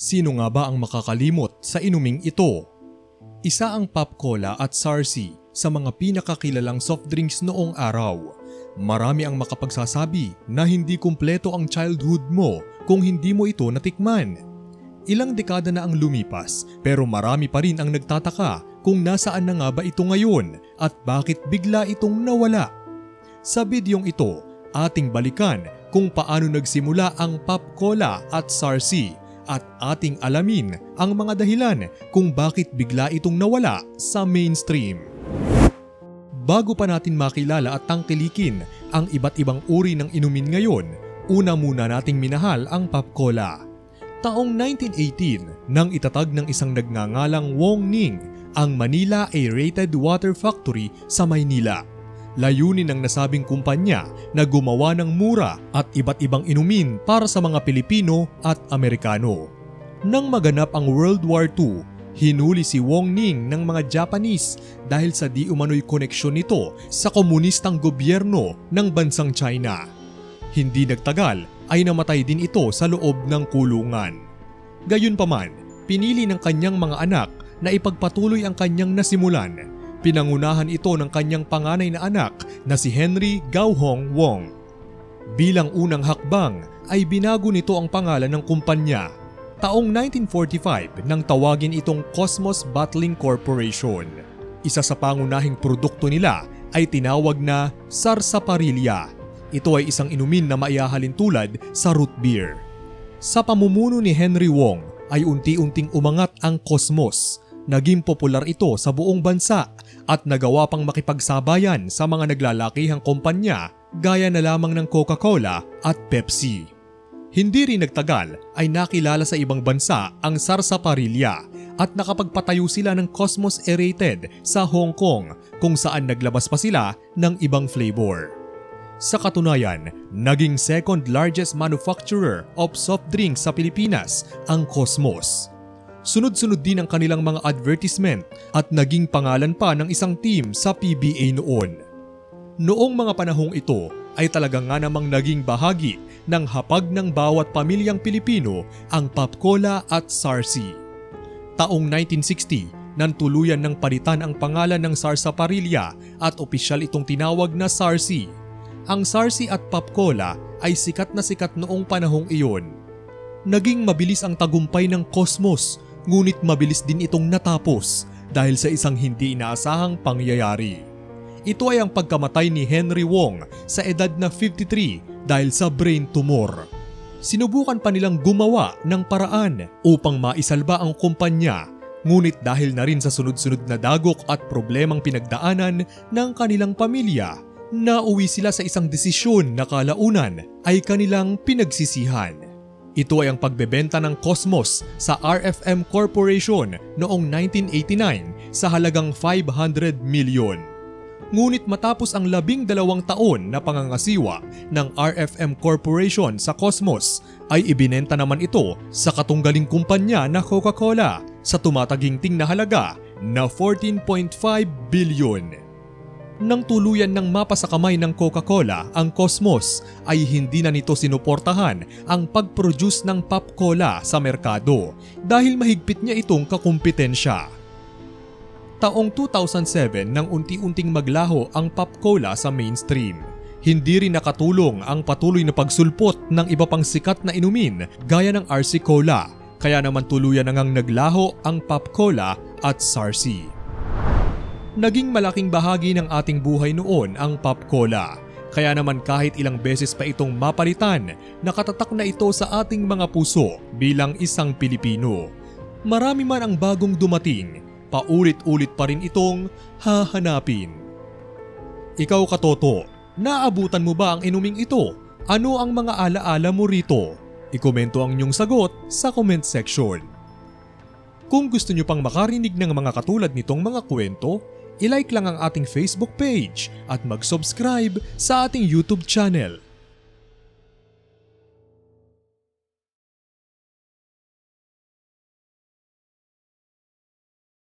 Sino nga ba ang makakalimot sa inuming ito? Isa ang Pop Cola at Sarsi sa mga pinakakilalang soft drinks noong araw. Marami ang makapagsasabi na hindi kumpleto ang childhood mo kung hindi mo ito natikman. Ilang dekada na ang lumipas pero marami pa rin ang nagtataka kung nasaan na nga ba ito ngayon at bakit bigla itong nawala. Sa bidyong ito, ating balikan kung paano nagsimula ang Pop Cola at Sarsi at ating alamin ang mga dahilan kung bakit bigla itong nawala sa mainstream. Bago pa natin makilala at tangkilikin ang iba't ibang uri ng inumin ngayon, una muna nating minahal ang Pop Cola. Taong 1918 nang itatag ng isang nagngangalang Wong Ning ang Manila Aerated Water Factory sa Maynila. Layunin ng nasabing kumpanya na gumawa ng mura at iba't ibang inumin para sa mga Pilipino at Amerikano. Nang maganap ang World War II, hinuli si Wong Ning ng mga Japanese dahil sa di umano'y koneksyon nito sa komunistang gobyerno ng bansang China. Hindi nagtagal ay namatay din ito sa loob ng kulungan. Gayunpaman, pinili ng kanyang mga anak na ipagpatuloy ang kanyang nasimulan. Pinangunahan ito ng kanyang panganay na anak na si Henry Gauhong Wong. Bilang unang hakbang ay binago nito ang pangalan ng kumpanya. Taong 1945 nang tawagin itong Cosmos Bottling Corporation. Isa sa pangunahing produkto nila ay tinawag na Sarsaparilla. Ito ay isang inumin na maihahalin tulad sa root beer. Sa pamumuno ni Henry Wong ay unti-unting umangat ang Cosmos. Naging popular ito sa buong bansa at nagawa pang makipagsabayan sa mga naglalakihang kumpanya gaya na lamang ng Coca-Cola at Pepsi. Hindi rin nagtagal ay nakilala sa ibang bansa ang Sarsaparilla at nakapagpatayo sila ng Cosmos Aerated sa Hong Kong kung saan naglabas pa sila ng ibang flavor. Sa katunayan, naging second largest manufacturer of soft drinks sa Pilipinas ang Cosmos. Sunod-sunod din ang kanilang mga advertisement at naging pangalan pa ng isang team sa PBA noon. Noong mga panahong ito ay talaga nga namang naging bahagi ng hapag ng bawat pamilyang Pilipino ang Pop Cola at Sarsi. Taong 1960, nang tuluyan ng palitan ang pangalan ng Sarsaparilla at opisyal itong tinawag na Sarsi. Ang Sarsi at Pop Cola ay sikat na sikat noong panahong iyon. Naging mabilis ang tagumpay ng Cosmos, ngunit mabilis din itong natapos dahil sa isang hindi inaasahang pangyayari. Ito ay ang pagkamatay ni Henry Wong sa edad na 53 dahil sa brain tumor. Sinubukan pa nilang gumawa ng paraan upang maisalba ang kumpanya ngunit dahil na rin sa sunod-sunod na dagok at problemang pinagdaanan ng kanilang pamilya, nauwi sila sa isang desisyon na kalaunan ay kanilang pinagsisihan. Ito ay ang pagbebenta ng Cosmos sa RFM Corporation noong 1989 sa halagang 500 milyon. Ngunit matapos ang labing dalawang taon na pangangasiwa ng RFM Corporation sa Cosmos ay ibinenta naman ito sa katunggaling kumpanya na Coca-Cola sa tumataginting na halaga na 14.5 bilyon. Nang tuluyan ng mapa sa kamay ng Coca-Cola ang Cosmos ay hindi na nito sinuportahan ang pag-produce ng Pop Cola sa merkado dahil mahigpit niya itong kakumpetensya. Taong 2007 nang unti-unting maglaho ang Pop Cola sa mainstream. Hindi rin nakatulong ang patuloy na pagsulpot ng iba pang sikat na inumin gaya ng RC Cola, kaya naman tuluyan na naglaho ang Pop Cola at Sarsi. Naging malaking bahagi ng ating buhay noon ang Pop Cola. Kaya naman kahit ilang beses pa itong mapalitan, nakatatak na ito sa ating mga puso bilang isang Pilipino. Marami man ang bagong dumating, paulit-ulit pa rin itong hahanapin. Ikaw katoto, naabutan mo ba ang inuming ito? Ano ang mga alaala mo rito? Ikomento ang inyong sagot sa comment section. Kung gusto nyo pang makarinig ng mga katulad nitong mga kwento, ilike lang ang ating Facebook page at mag-subscribe sa ating YouTube channel.